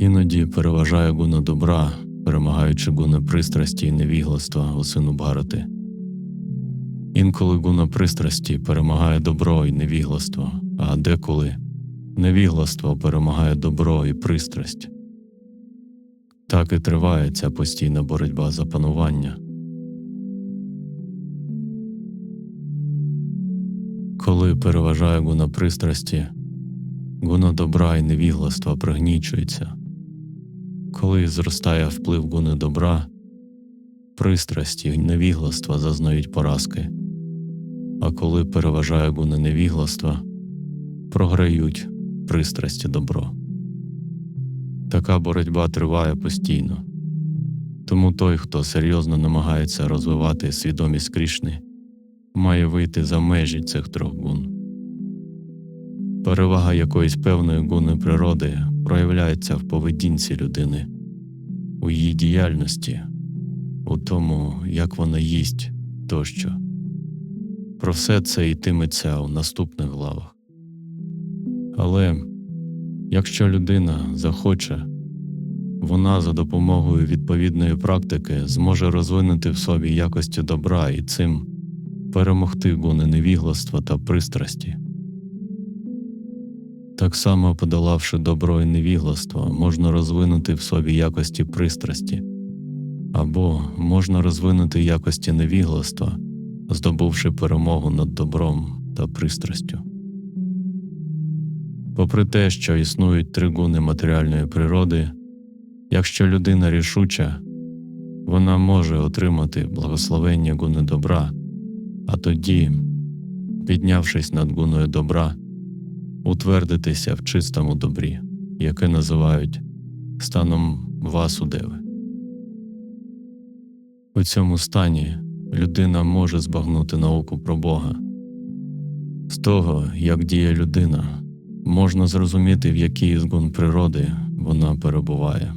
Іноді переважає гуна добра, перемагаючи гуна пристрасті і невігластва у сину Бхарати. Інколи гуна пристрасті перемагає добро і невігластво, а деколи невігластво перемагає добро і пристрасть. Так і триває ця постійна боротьба за панування. Коли переважає гуна пристрасті, гуна добра і невігластва пригнічується. Коли зростає вплив гуни добра, пристрасті й невігластва зазнають поразки, а коли переважає гуни невігластва, програють пристрасті добро. Така боротьба триває постійно. Тому той, хто серйозно намагається розвивати свідомість Крішни, має вийти за межі цих трьох гун. Перевага якоїсь певної гуни природи проявляється в поведінці людини, у її діяльності, у тому, як вона їсть тощо. Про все це йтиметься у наступних главах. Але якщо людина захоче, вона за допомогою відповідної практики зможе розвинути в собі якості добра і цим перемогти гуни невігластва та пристрасті. Так само, подолавши добро і невігластво, можна розвинути в собі якості пристрасті, або можна розвинути якості невігластва, здобувши перемогу над добром та пристрастю. Попри те, що існують три гуни матеріальної природи, якщо людина рішуча, вона може отримати благословення гуни добра, а тоді, піднявшись над гуною добра, утвердитися в чистому добрі, яке називають станом Васудеви. У цьому стані людина може збагнути науку про Бога. З того, як діє людина, можна зрозуміти, в якій згон природи вона перебуває.